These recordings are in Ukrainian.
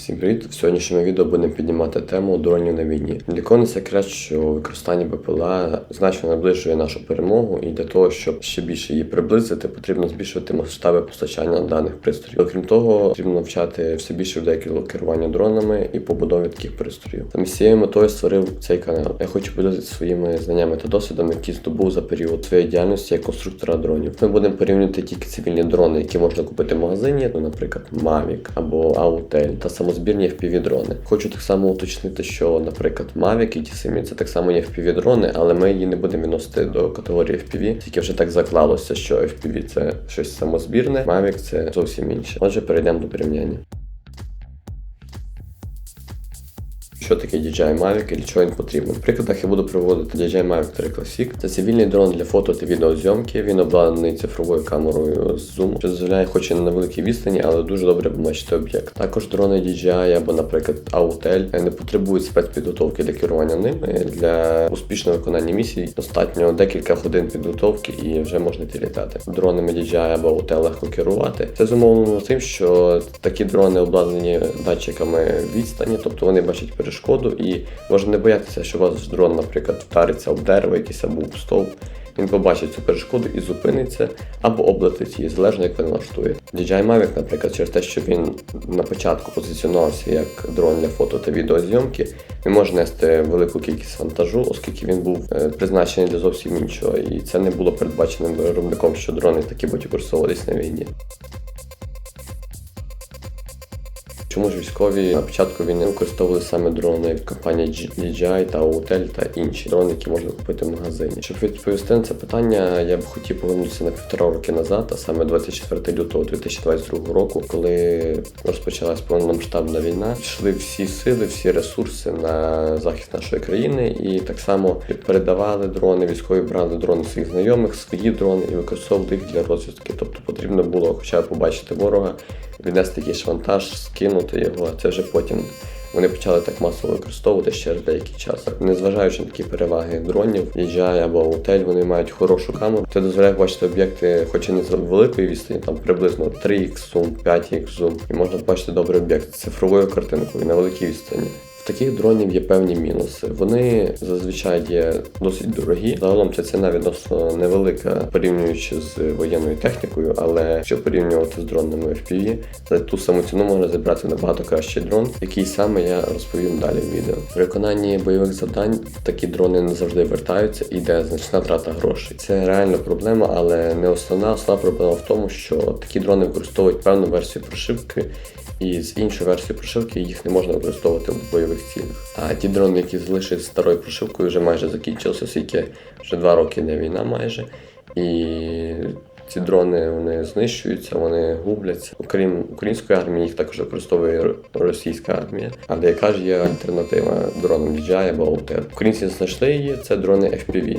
Всім привіт! В сьогоднішньому відео будемо піднімати тему дронів на війні. Кого не секрет, що використання БПЛА значно наближує нашу перемогу, і для того, щоб ще більше її приблизити, потрібно збільшувати масштаби постачання даних пристроїв. Окрім того, потрібно навчати все більше людей керування дронами і побудові таких пристроїв. Саме з цією метою створив цей канал. Я хочу поділитися своїми знаннями та досвідом, які здобув за період своєї діяльності як конструктора дронів. Ми будемо порівнювати тільки цивільні дрони, які можна купити в магазині, ну, наприклад, Mavic або Autel, та самозбірні FPV-дрони. Хочу так само уточнити, що, наприклад, Mavic і самі це так само є FPV-дрони, але ми її не будемо відносити до категорії FPV, тільки вже так заклалося, що FPV це щось самозбірне, Mavic це зовсім інше. Отже, перейдемо до порівняння. Що таке DJI Mavic і для чого він потрібен? В прикладах я буду проводити DJI Mavic 3 Classic. Це цивільний дрон для фото та відеозйомки. Він обладнаний цифровою камерою з Zoom, що дозволяє хоч і на невеликій відстані, але дуже добре побачити об'єкт. Також дрони DJI або, наприклад, Autel не потребують спецпідготовки для керування ними. Для успішного виконання місій достатньо декілька годин підготовки і вже можна йти літати. Дронами DJI або Autel легко керувати. Це зумовлено тим, що такі дрони обладнані датчиками відстані, тобто вони бачать перешкоду, і можна не боятися, що у вас дрон, наприклад, вдариться об дерево, якийсь або об стовп. Він побачить цю перешкоду і зупиниться або облетить її, залежно як ви налаштуєте. DJI Mavic, наприклад, через те, що він на початку позиціонувався як дрон для фото та відеозйомки, не може нести велику кількість вантажу, оскільки він був е, призначений для зовсім іншого, і це не було передбаченим виробником, що дрони такі будуть використовуватись на війні. Чому ж військові на початку війни використовували саме дрони компанії DJI та Autel та інші дрони, які можна купити в магазині? Щоб відповісти на це питання, я б хотів повернутися на півтора роки назад, а саме 24 лютого 2022 року, коли розпочалась повномасштабна війна. Йшли всі сили, всі ресурси на захист нашої країни, і так само передавали дрони, військові брали дрони своїх знайомих, свої дрони і використовували їх для розвідки. Тобто потрібно було хоча б побачити ворога віднести якийсь вантаж, скинути його, це вже потім вони почали так масово використовувати ще деякий час. Незважаючи на такі переваги дронів, DJI або Autel, вони мають хорошу камеру. Це дозволяє бачити об'єкти, хоч і не з великої відстані, там приблизно 3х зум, 5х зум, і можна бачити добрий об'єкт з цифровою картинкою на великій відстані. В таких дронів є певні мінуси. Вони зазвичай є досить дорогі. Загалом ця ціна відносно невелика, порівнюючи з воєнною технікою, але якщо порівнювати з дронами FPV, за ту саму ціну можна зібрати набагато кращий дрон, який саме я розповім далі в відео. При виконанні бойових завдань такі дрони не завжди вертаються і йде значна трата грошей. Це реальна проблема, але не основна. Основна проблема в тому, що такі дрони використовують певну версію прошивки. І з іншої версії прошивки їх не можна використовувати в бойових цілях. А ті дрони, які залишились старою прошивкою, вже майже закінчилися, оскільки вже два роки не війна майже. І ці дрони вони знищуються, вони губляться. Окрім української армії, їх також використовує російська армія. Але яка ж є альтернатива дронам DJI або Autel? Українці знайшли її, це дрони FPV.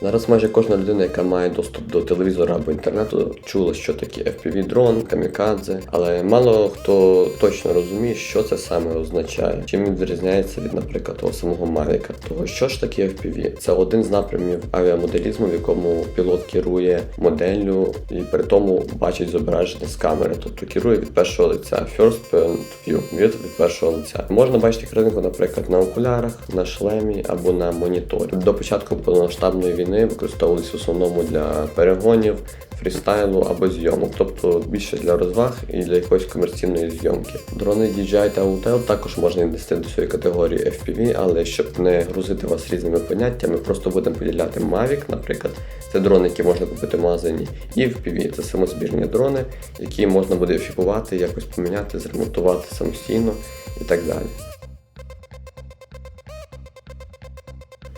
Зараз майже кожна людина, яка має доступ до телевізора або інтернету, чула, що таке FPV-дрон, камікадзе, але мало хто точно розуміє, що це саме означає, чим він відрізняється від, наприклад, того самого Mavic. Того що ж таке FPV? Це один з напрямів авіамоделізму, в якому пілот керує моделлю і при тому бачить зображення з камери, тобто керує від першого лиця, first point view, від, від першого лиця. Можна бачити картинку, наприклад, на окулярах, на шлемі або на моніторі. До початку повномасштабної війни війни використовувалися в основному для перегонів, фрістайлу або зйомок, тобто більше для розваг і для якоїсь комерційної зйомки. Дрони DJI та Autel також можна віднести до цієї категорії FPV, але щоб не грузити вас різними поняттями, просто будемо поділяти Mavic, наприклад, це дрони, які можна купити в магазині, і FPV це самозбірні дрони, які можна буде фікувати, якось поміняти, зремонтувати самостійно і так далі.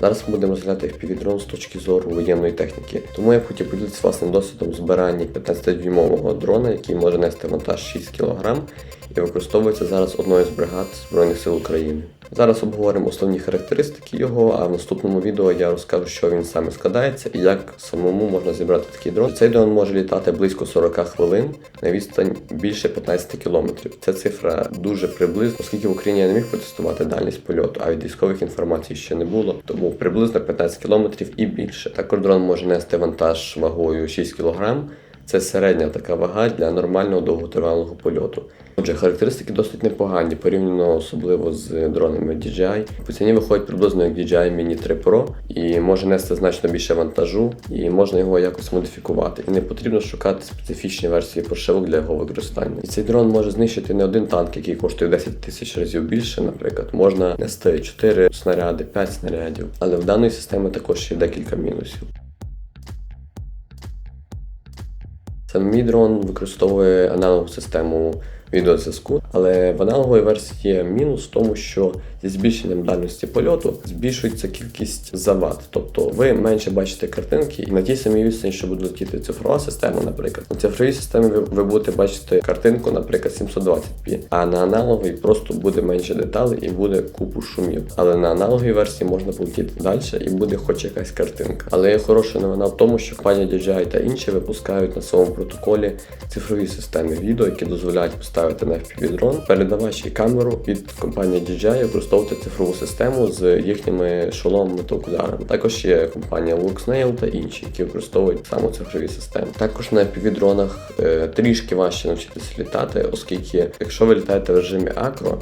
Зараз ми будемо розглядати FPV-дрон з точки зору воєнної техніки. Тому я б хотів поділитися власним досвідом збирання 15-дюймового дрона, який може нести вантаж 6 кг і використовується зараз одною з бригад Збройних сил України. Зараз обговоримо основні характеристики його, а в наступному відео я розкажу, що він саме складається і як самому можна зібрати такий дрон. Цей дрон може літати близько 40 хвилин на відстань більше 15 км. Ця цифра дуже приблизна, оскільки в Україні я не міг протестувати дальність польоту, а від військових інформацій ще не було. Тому приблизно 15 км і більше. Також дрон може нести вантаж вагою 6 кг. Це середня така вага для нормального довготривалого польоту. Отже, характеристики досить непогані, порівняно особливо з дронами DJI. По ціні виходить приблизно як DJI Mini 3 Pro і може нести значно більше вантажу, і можна його якось модифікувати. І не потрібно шукати специфічні версії прошивок для його використання. І цей дрон може знищити не один танк, який коштує 10 тисяч разів більше, наприклад, можна нести 4 снаряди, 5 снарядів. Але в даної системи також є декілька мінусів. Сам мій дрон використовує аналогову систему відеозв'язку, але в аналоговій версії є мінус в тому, що зі збільшенням дальності польоту збільшується кількість завад. Тобто ви менше бачите картинки, і на тій самій відстані, що буде летіти цифрова система, наприклад, на цифровій системі ви, будете бачити картинку, наприклад, 720p, а на аналоговій просто буде менше деталей і буде купу шумів. Але на аналоговій версії можна полетіти далі і буде хоч якась картинка. Але є хороша новина в тому, що компанія DJI та інші випускають на своєму протоколі цифрові системи відео, які дозволяють на FPV дрон, передавач і камеру від компанії DJI використовувати цифрову систему з їхніми шоломами та окулярами. Також є компанія LuxNail та інші, які використовують саме цифрові системи. Також на FPV дронах е, трішки важче навчитися літати, оскільки якщо ви літаєте в режимі акро,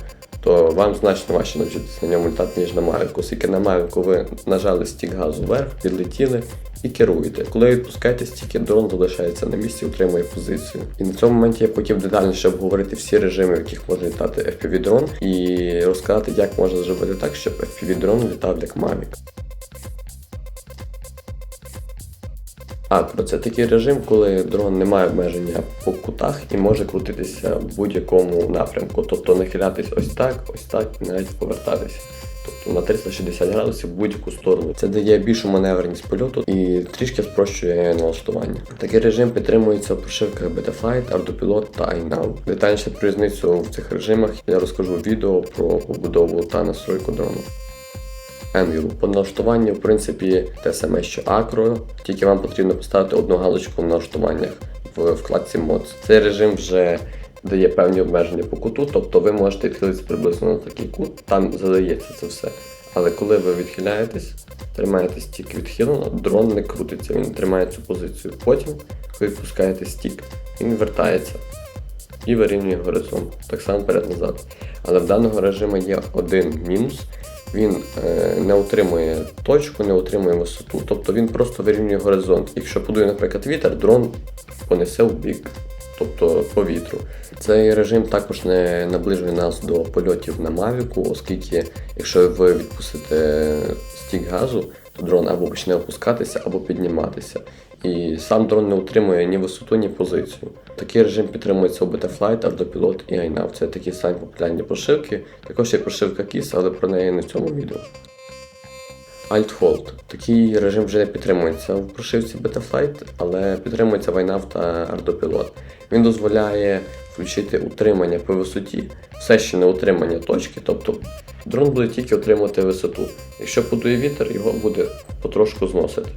то вам значно важче навчитися на ньому літати, ніж на мавіку, оскільки на мавіку ви нажали стік газу вверх, відлетіли і керуєте. Коли відпускаєте стільки, дрон залишається на місці, утримує позицію. І на цьому моменті я хотів детальніше обговорити всі режими, в яких може літати FPV дрон, і розказати, як можна зробити так, щоб FPV дрон літав як Mavic. Акро це такий режим, коли дрон не має обмеження по кутах і може крутитися в будь-якому напрямку, тобто нахилятись ось так, ось так і навіть повертатися. Тобто на 360 градусів в будь-яку сторону. Це дає більшу маневреність польоту і трішки спрощує налаштування. Такий режим підтримується в прошивках Betaflight, Ardupilot та iNav. Детальніше про різницю в цих режимах я розкажу в відео про побудову та настройку дрону. Anvil. По налаштуванню, в принципі, те саме, що Acro, тільки вам потрібно поставити одну галочку в налаштуваннях в вкладці Mods. Цей режим вже дає певні обмеження по куту, тобто ви можете відхилитися приблизно на такий кут, там задається це все. Але коли ви відхиляєтесь, тримаєте стік відхилено, дрон не крутиться, він тримає цю позицію. Потім, коли відпускаєте стік, він вертається і вирівнює горизонт, так само перед-назад. Але в даного режиму є один мінус. Він е, не утримує точку, не утримує висоту, тобто він просто вирівнює горизонт. Якщо подує, наприклад, вітер, дрон понесе в бік, тобто по вітру. Цей режим також не наближує нас до польотів на Mavic, оскільки якщо ви відпустите стік газу, то дрон або почне опускатися, або підніматися. І сам дрон не утримує ні висоту, ні позицію. Такий режим підтримується у Betaflight, Ardupilot і iNav. Це такі самі популярні прошивки. Також є прошивка KISS, але про неї не в цьому відео. Alt-Hold. Такий режим вже не підтримується в прошивці Betaflight, але підтримується в iNav та Ardupilot. Він дозволяє включити утримання по висоті, все ще не утримання точки, тобто дрон буде тільки отримувати висоту. Якщо подує вітер, його буде потрошку зносити.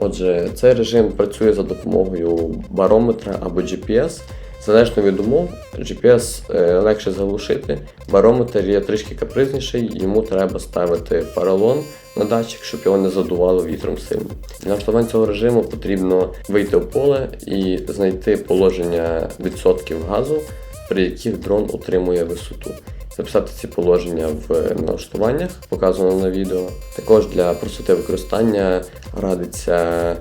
Отже, цей режим працює за допомогою барометра або GPS. Залежно від умов, GPS е, легше заглушити. Барометр є трішки капризніший, йому треба ставити паралон на датчик, щоб його не задувало вітром сильно. Для налаштування цього режиму потрібно вийти в поле і знайти положення відсотків газу, при яких дрон отримує висоту. Записати ці положення в налаштуваннях, показано на відео. Також для простоти використання радиться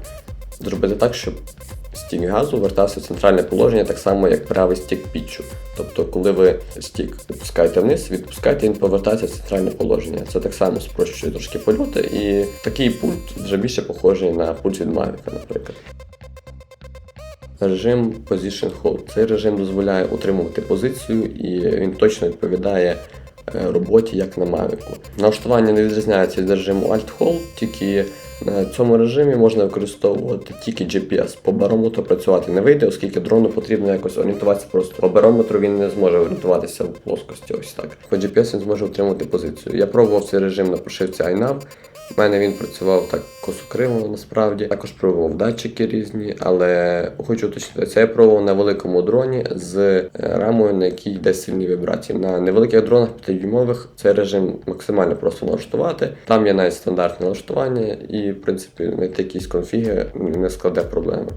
зробити так, щоб стік газу вертався в центральне положення, так само як правий стік піччу. Тобто, коли ви стік відпускаєте вниз, відпускаєте, він повертається в центральне положення. Це так само спрощує трошки польоти, і такий пульт вже більше похожий на пульт від Mavic, наприклад. Режим Position Hold. Цей режим дозволяє утримувати позицію і він точно відповідає е, роботі як на Mavic. Налаштування не відрізняється від режиму Alt-Hold, тільки на цьому режимі можна використовувати тільки GPS. По барометру працювати не вийде, оскільки дрону потрібно якось орієнтуватися просто. По барометру він не зможе орієнтуватися в плоскості. Ось так. По GPS він зможе утримувати позицію. Я пробував цей режим на прошивці iNav. У мене він працював так косокриво насправді. Також пробував датчики різні, але хочу уточнити, це я пробував на великому дроні з е, рамою, на якій йде сильні вібрації. На невеликих дронах 5-дюймових цей режим максимально просто налаштувати. Там є навіть стандартне налаштування, і в принципі знайти якісь конфіги не складе проблеми.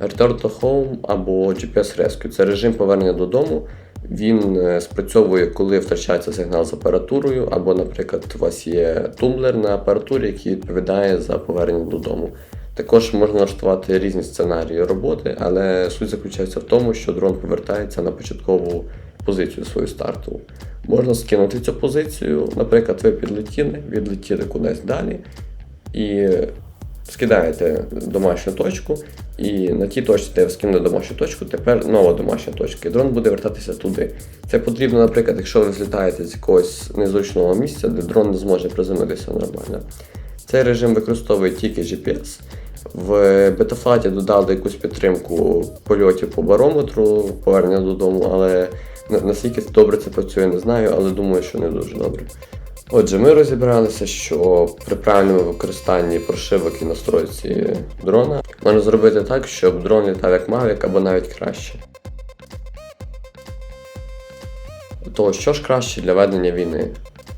Return to Home або GPS Rescue це режим повернення додому. Він е, спрацьовує, коли втрачається сигнал з апаратурою, або, наприклад, у вас є тумблер на апаратурі, який відповідає за повернення додому. Також можна налаштувати різні сценарії роботи, але суть заключається в тому, що дрон повертається на початкову позицію свою стартову. Можна скинути цю позицію, наприклад, ви підлетіли, відлетіли кудись далі і скидаєте домашню точку, і на тій точці, де ви скинули домашню точку, тепер нова домашня точка, і дрон буде вертатися туди. Це потрібно, наприклад, якщо ви злітаєте з якогось незручного місця, де дрон не зможе приземлитися нормально. Цей режим використовує тільки GPS. В бетафаті додали якусь підтримку польотів по барометру, повернення додому, але наскільки добре це працює, не знаю, але думаю, що не дуже добре. Отже, ми розібралися, що при правильному використанні прошивок і настройці дрона можна зробити так, щоб дрон літав як Mavic або навіть краще. То що ж краще для ведення війни?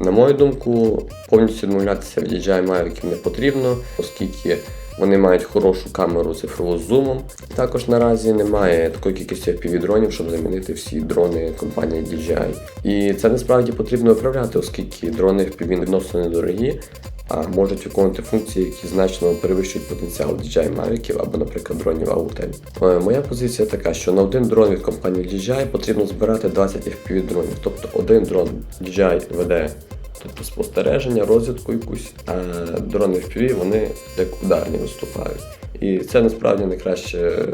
На мою думку, повністю відмовлятися від DJI Mavic не потрібно, оскільки вони мають хорошу камеру цифрову з зумом. Також наразі немає такої кількості FPV-дронів, щоб замінити всі дрони компанії DJI. І це насправді потрібно виправляти, оскільки дрони FPV відносно недорогі, а можуть виконувати функції, які значно перевищують потенціал DJI Mavic або, наприклад, дронів Autel. Е, Моя позиція така, що на один дрон від компанії DJI потрібно збирати 20 FPV дронів. Тобто один дрон DJI веде тобто спостереження, розвідку якусь, а дрони FPV вони як ударні виступають. І це насправді найкраще,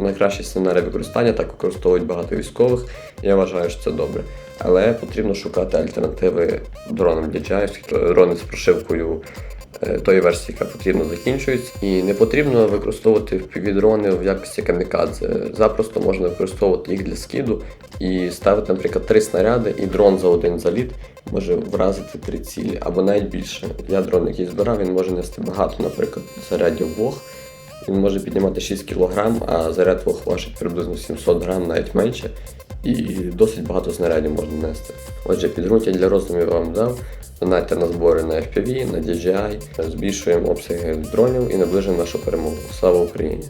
найкращий сценарій використання, так використовують багато військових. Я вважаю, що це добре. Але потрібно шукати альтернативи дронам DJI, дрони з прошивкою тої версії, яка потрібно, закінчується. І не потрібно використовувати FPV-дрони в якості камікадзе. Запросто можна використовувати їх для скиду і ставити, наприклад, три снаряди, і дрон за один заліт може вразити три цілі або навіть більше. Я дрон, який збирав, він може нести багато, наприклад, зарядів двох. Він може піднімати 6 кг, а заряд важить приблизно 700 грам, навіть менше. І досить багато снарядів можна нести. Отже, підґрунтя для роздумів вам дав. Донайте на збори на FPV, на DJI, збільшуємо обсяги дронів і наближимо нашу перемогу. Слава Україні!